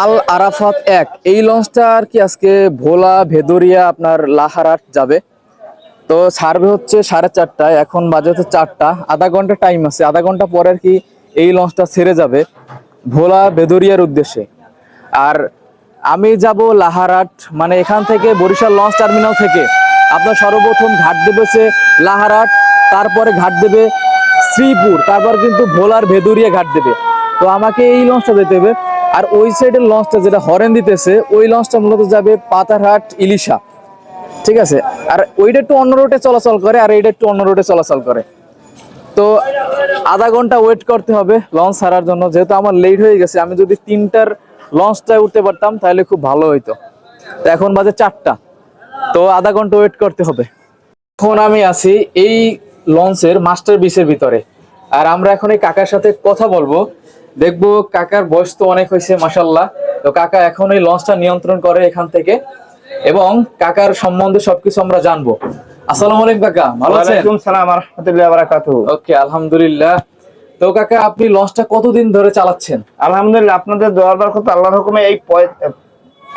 আল আরাফাত এক। এই লঞ্চটা আর কি আজকে ভোলা, ভেদরিয়া, আপনার লাহারাট যাবে। তো সার্ভে হচ্ছে সাড়ে চারটায়, এখন বাজে হচ্ছে চারটা। আধা ঘণ্টা টাইম আছে। আধা ঘণ্টা পরে আর কি এই লঞ্চটা ছেড়ে যাবে ভোলা বেদরিয়ার উদ্দেশ্যে। আর আমি যাব লাহারাট মানে এখান থেকে বরিশাল লঞ্চ টার্মিনাল থেকে। আপনার সর্বপ্রথম ঘাট দেবে হচ্ছে লাহারাট, তারপরে ঘাট দেবে শ্রীপুর, তারপর কিন্তু ভোলার ভেদুরিয়া ঘাট দেবে। তো আমাকে এই লঞ্চটা যেতে হবে। আর ওই সাইডের লঞ্চটা যেটা হরেন দিতেছে, ওই লঞ্চটা মূলত যাবে পাতারহাট, ইলিশা। ঠিক আছে? আর ওইটা একটু অন্য রুটে চলাচল করে, আর এইটা একটু অন্য রুটে চলাচল করে। তো আধা ঘণ্টা ওয়েট করতে হবে লঞ্চ ছাড়ার জন্য। যেহেতু আমার লেট হয়ে গেছে, আমি যদি তিনটার লঞ্চটায় উঠতে পারতাম, তাহলে খুব ভালো হইতো। তো এখন বাজে চারটা। তো আধা ঘণ্টা ওয়েট করতে হবে। এখন আমি আছি এই লঞ্চের মাস্টার বিসের ভিতরে। আর আমরা এখন এই কাকার সাথে কথা বলব। দেখব কাকার বয়স তো অনেক হয়েছে মাসাল্লাহ তো কাকা এখন এই লঞ্চটা নিয়ন্ত্রণ করে এখান থেকে। এবং কাকার সম্বন্ধে সবকিছু আমরা জানব। আসসালামু আলাইকুম কাকা ভালো আছেন? ওয়ালাইকুম সালাম রহমতুল্লাহ বারাকাতুহু। ওকে আলহামদুলিল্লাহ। তো কাকা আপনি লঞ্চটা কতদিন ধরে চালাচ্ছেন? আলহামদুলিল্লাহ আপনাদের দোয়ার বরকত আল্লাহর হুকুমে এই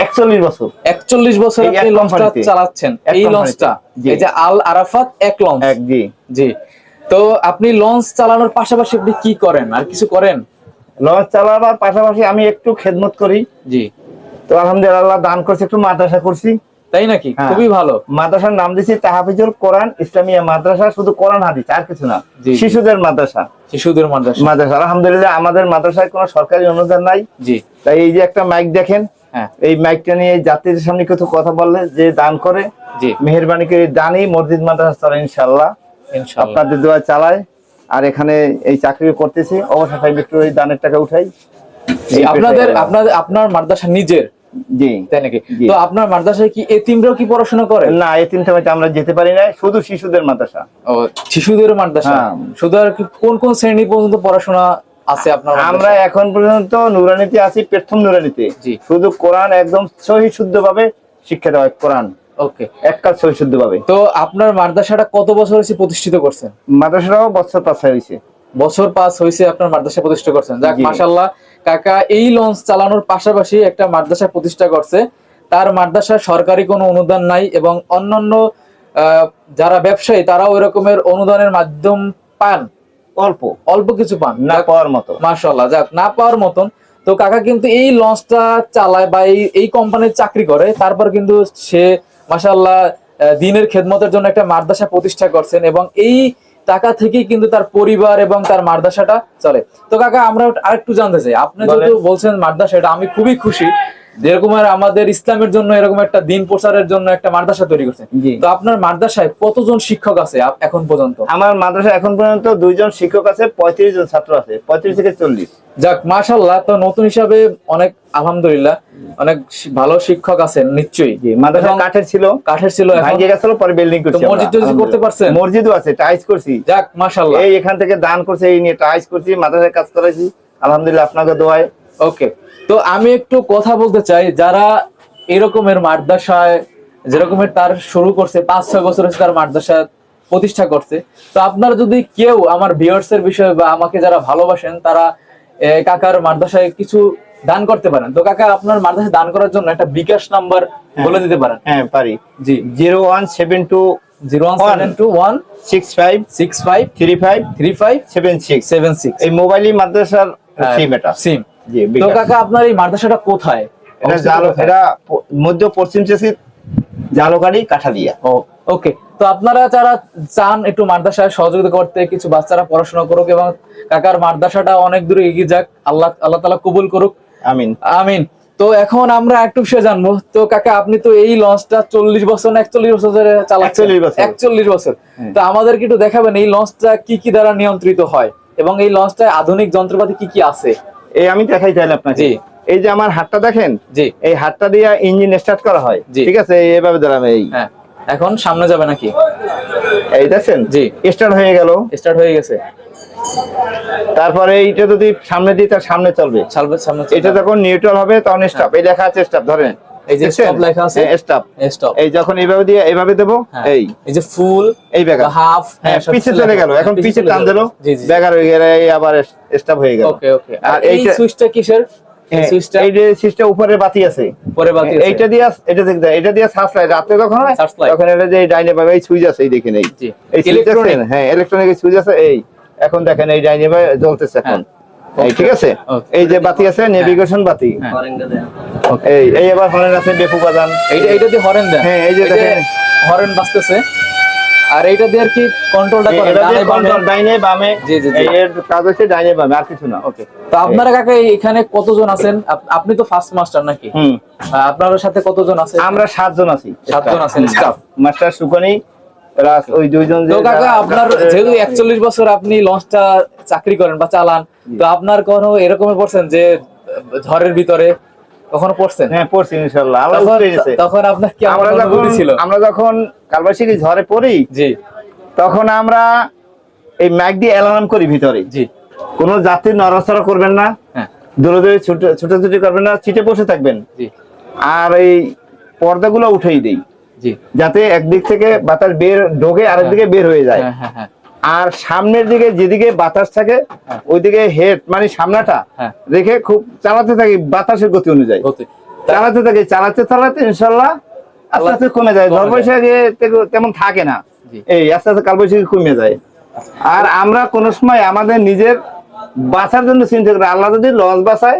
একচল্লিশ বছর। একচল্লিশ বছর আপনি লঞ্চটা চালাচ্ছেন এই লঞ্চটা। জি। এই যে আল আরাফাত এক লঞ্চ। এক জি। জি। তো আপনি লঞ্চ চালানোর পাশাপাশি আপনি কি করেন? আর কিছু করেন? লঞ্চ চালাবার পাশাপাশি আমি একটু খেদমত করি। জি। তো আলহামদুলিল্লাহ দান করছে একটু মাদ্রাসা করছি। তাই নাকি? হ্যাঁ। খুবই ভালো। মাদ্রাসার নাম দিয়েছি তাহাফিজুল কোরআন ইসলামিয়া মাদ্রাসা শুধু কোরআন হাদিস আর কিছু না। শিশুদের মাদ্রাসা। শিশুদের মাদ্রাসা। মাদ্রাসা। আলহামদুলিল্লাহ আমাদের মাদ্রাসায় কোনো সরকারি অনুদান নাই। জি। তাই এই যে একটা মাইক দেখেন হ্যাঁ। এই মাইকটা নিয়ে জাতির সামনে কিছু কথা বললে যে দান করে জি। মেহরবানি করে দানই মসজিদ মাদ্রাসা চালায় ইনশাল্লাহ ইনশাআল্লাহ। আপনাদের দোয়া চালায়। আর এখানে এই চাকরি করতেছি। অবসর টাইমে একটু ওই দানের টাকা উঠাই। আপনাদের আপনাদের আপনার মাদ্রাসা নিজের? জি। তাই নাকি? তো আপনার মাদ্রাসায় কি এতিমরাও কি পড়াশোনা করে? না আমরা যেতে পারি না শুধু শিশুদের মাদ্রাসা। ও শিশুদের মাদ্রাসা? হ্যাঁ। শুধু আর কি কোন কোন শ্রেণি পর্যন্ত পড়াশোনা আছে আপনার আমরা এখন পর্যন্ত নুরানিতে আছি প্রথম নুরানিতে। জি। শুধু কোরআন একদম সহি শুদ্ধ ভাবে শিক্ষা দেওয়া হয় কোরআন। ওকে এক কাজ শুদ্ধ ভাবে তো আপনার মাদ্রাসাটা কত বছর হয়েছে প্রতিষ্ঠিত করছেন? মাদ্রাসাটাও বছর পাশ হয়েছে বছর পাঁচ হয়েছে আপনার মাদ্রাসা প্রতিষ্ঠা করছেন। যাক জি। মাশাল্লাহ কাকা এই লঞ্চ চালানোর পাশাপাশি একটা মাদ্রাসা প্রতিষ্ঠা করছে। তার মাদ্রাসা সরকারি কোনো অনুদান নাই এবং অন্যান্য যারা ব্যবসায়ী তারাও ওই রকমের অনুদানের মাধ্যম পান। অল্প। অল্প কিছু পান। না পাওয়ার মতো। মাশাল্লাহ যাক না পাওয়ার মতন। তো কাকা কিন্তু এই লঞ্চটা চালায় বা এই এই কোম্পানির চাকরি করে তারপর কিন্তু সে মাশাল্লাহ আহ, দিনের খেদমতের জন্য একটা মাদ্রাসা প্রতিষ্ঠা করছেন এবং এই টাকা থেকেই কিন্তু তার পরিবার এবং তার মাদ্রাসাটা চলে। তো কাকা আমরা আরেকটু জানতে চাই। আপনি যেহেতু বলছেন মাদ্রাসা এটা আমি খুবই খুশি। যেরকম আর আমাদের ইসলামের জন্য এরকম একটা দিন প্রচারের জন্য একটা মাদ্রাসা তৈরি করছেন জি। তো আপনার মাদ্রাসায় কতজন শিক্ষক আছে এখন পর্যন্ত? আমার মাদ্রাসা এখন পর্যন্ত দুইজন শিক্ষক আছে পঁয়ত্রিশ জন ছাত্র আছে পঁয়ত্রিশ থেকে চল্লিশ। যাক মাশাল্লাহ তো নতুন হিসাবে অনেক আলহামদুলিল্লাহ অনেক ভালো শিক্ষক আছেন নিশ্চয়ই। মাদ্রাসা কাঠের ছিল কাঠের ছিল গেছিল পরে বিল্ডিং করছি মসজিদ করতে। পারছেন? মসজিদও আছে টাইস করছি। যাক মাশাল্লাহ এই এখান থেকে দান করছে এই নিয়ে টাইস করছি মাদ্রাসায় কাজ করেছি আলহামদুলিল্লাহ আপনাকে দোয়ায় ওকে তো আমি একটু কথা বলতে চাই যারা এরকমের মাদ্রাসায় যেরকমের তার শুরু করছে পাঁচ ছয় বছর হচ্ছে তার মাদ্রাসা প্রতিষ্ঠা করছে তো আপনারা যদি কেউ আমার ভিউয়ার্স এর বিষয়ে বা আমাকে যারা ভালোবাসেন তারা কাকার মাদ্রাসায় কিছু দান করতে পারেন। তো কাকা আপনার মাদ্রাসায় দান করার জন্য একটা বিকাশ নাম্বার বলে দিতে পারেন। হ্যাঁ পারি। জি। Zero one seven two zero one seven two one six five six five three five three five seven six. Seven six. এই মোবাইলই মাদ্রাসার সিম এটা। সিম। তো কাকা আপনার এই মাদ্রাসাটা কোথায়? এটা জালো এটা মধ্য পশ্চিম চেসি জালোকারি কাঠালিয়া। ও ওকে। তো আপনারা যারা চান একটু মাদ্রাসায় সহযোগিতা করতে কিছু বাচ্চারা পড়াশোনা করুক এবং কাকার মাদ্রাসাটা অনেক দূরে এগিয়ে যাক আল্লাহ আল্লাহ তালা কবুল করুক। আমিন। আমিন। তো এখন আমরা একটু বিষয় জানব। তো কাকা আপনি তো এই লঞ্চটা চল্লিশ বছর না একচল্লিশ বছর ধরে চালাচ্ছেন? 41 বছর। একচল্লিশ বছর। তো আমাদেরকে একটু দেখাবেন এই লঞ্চটা কি কি দ্বারা নিয়ন্ত্রিত হয় এবং এই লঞ্চটায় আধুনিক যন্ত্রপাতি কি কি আছে? এই আমি দেখাই তাহলে আপনাকে। এই যে আমার হাতটা দেখেন? জি। এই হাতটা দিয়ে ইঞ্জিন স্টার্ট করা হয়। ঠিক আছে? এইভাবে দাঁড়াম এই। হ্যাঁ। এখন সামনে যাবে নাকি? এই দেখছেন? জি। স্টার্ট হয়ে গেল। স্টার্ট হয়ে গেছে। তারপরে এইটা যদি সামনে দিয়ে তার সামনে চলবে। সামনে সামনে এটা যখন নিউট্রাল হবে তখন স্টপ এই লেখা আছে স্টপ ধরেন। হ্যাঁ। এই যে stop লেখা আছে। হ্যাঁ, stop। স্টপ এই যখন এইভাবে দিয়ে এইভাবে দেবো? এই। এই যে ফুল এই ব্যাগার হাফ হ্যাঁ পিছে চলে গেল। এখন পিছে টান দিল। ব্যাগার হয়ে গেল আবার স্টপ হয়ে গেল। ওকে ওকে আর এই সুইচটা কিসের? এই সুইচটা এই যে সুইচটা উপরে বাতি আছে। পরে বাতি আছে। এইটা দিয়ে এটা দেখতে এটা দিয়ে সার্চ লাইট। রাতে যখন হয়? তখন এটা যে ডাইনে পাবে এই সুইচ আছে এই দেখেন এই। এই সুইচ আছে হ্যাঁ ইলেকট্রনিক সুইচ আছে এই। এখন দেখেন এই ডাইনে জ্বলতেছে এখন। এই ঠিক আছে? এই যে বাতি আছে নেভিগেশন বাতি। হ্যাঁ। এই এই এবার হরেন আছে বেপু বাজান। এইটা এইটা দিয়ে হরেন দেন হ্যাঁ, এই যে দেখেন। হরেন বাজতেছে। আর এইটা দিয়ে আর কি কন্ট্রোলটা করে ডানে control, ডাইনে বামে। জি, জি, জি। এর কাজ হচ্ছে ডাইনে বামে আর কিছু না। ওকে তো আপনারা কাকা এখানে কতজন আছেন? আপনি তো ফার্স্ট মাস্টার নাকি? হুম। আপনার সাথে কতজন আছে? আমরা সাতজন আছি। সাতজন আছেন। স্টাফ। মাস্টার সুকনি প্লাস ওই দুইজন যে কাকা আপনার যেহেতু একচল্লিশ বছর আপনি লঞ্চটা চাকরি করেন বা চালান তো আপনার কোনো এরকমই পড়ছেন যে ঝড়ের ভিতরে কখনো পড়ছেন? হ্যাঁ পড়ছি ইনশাআল্লাহ আল্লাহ তখন গেছে তখন আপনার কি আমরা যখন অনুভূতি ছিল? আমরা যখন কালবাসিকে ঝড়ে পড়ি জি। তখন আমরা এই ম্যাক দিয়ে অ্যালার্ম করি ভিতরে। জি। কোনো যাত্রী নড়াচড়া করবেন না হ্যাঁ। দূরে দূরে ছুটে ছুটাছুটি করবেন না সিটে বসে থাকবেন। আর এই পর্দাগুলো উঠেই দেই। যাতে একদিক থেকে বাতাস বের ঢোকে আরেক দিকে বের হয়ে যায়। হ্যাঁ হ্যাঁ হ্যাঁ। আর সামনের দিকে যেদিকে বাতাস থাকে হ্যাঁ। ওইদিকে হেড মানে সামনাটা হ্যাঁ। রেখে খুব চালাতে থাকি বাতাসের গতি অনুযায়ী। চালাতে থাকি চালাতে চালাতে ইনশাল্লাহ আস্তে আস্তে কমে যায়। যায়। বৈশাখে তেমন থাকে না। এই আস্তে আস্তে কালবৈশাখী কমে যায়। আর আমরা কোন সময় আমাদের নিজের বাঁচার জন্য চিন্তা করি আল্লাহ যদি লঞ্চ বাঁচায়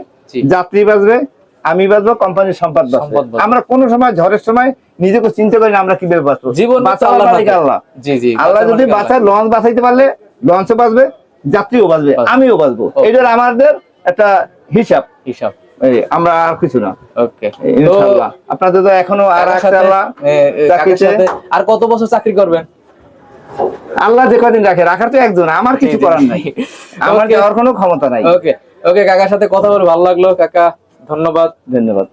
যাত্রী বাঁচবে আমি বাঁচবো কোম্পানির সম্পদ বাঁচবে। আমরা কোন সময় ঝড়ের সময় নিজেকে চিন্তা করি আমরা কীভাবে বাঁচবো। জীবন আল্লাহ আল্লাহ। জি জি আল্লাহ যদি বাঁচায় লঞ্চ বাঁচাইতে পারলে লঞ্চও বাঁচবে যাত্রীও বাঁচবে। আমিও বাঁচবো. এইটার আমাদের একটা হিসাব। হিসাব। আমরা আর কিছু না। ওকে। ইনশাআল্লাহ। আপনাদের তো এখনও আর আছে চাকরিতে? আর কত বছর চাকরি করবেন? আল্লাহ যে কদিন রাখে রাখার তো একজন আমার কিছু। করার নাই। আমার. যাওয়ার কোনো ক্ষমতা নাই। ওকে ওকে কাকার সাথে কথা বলে ভালো লাগল। কাকা ধন্যবাদ। ধন্যবাদ।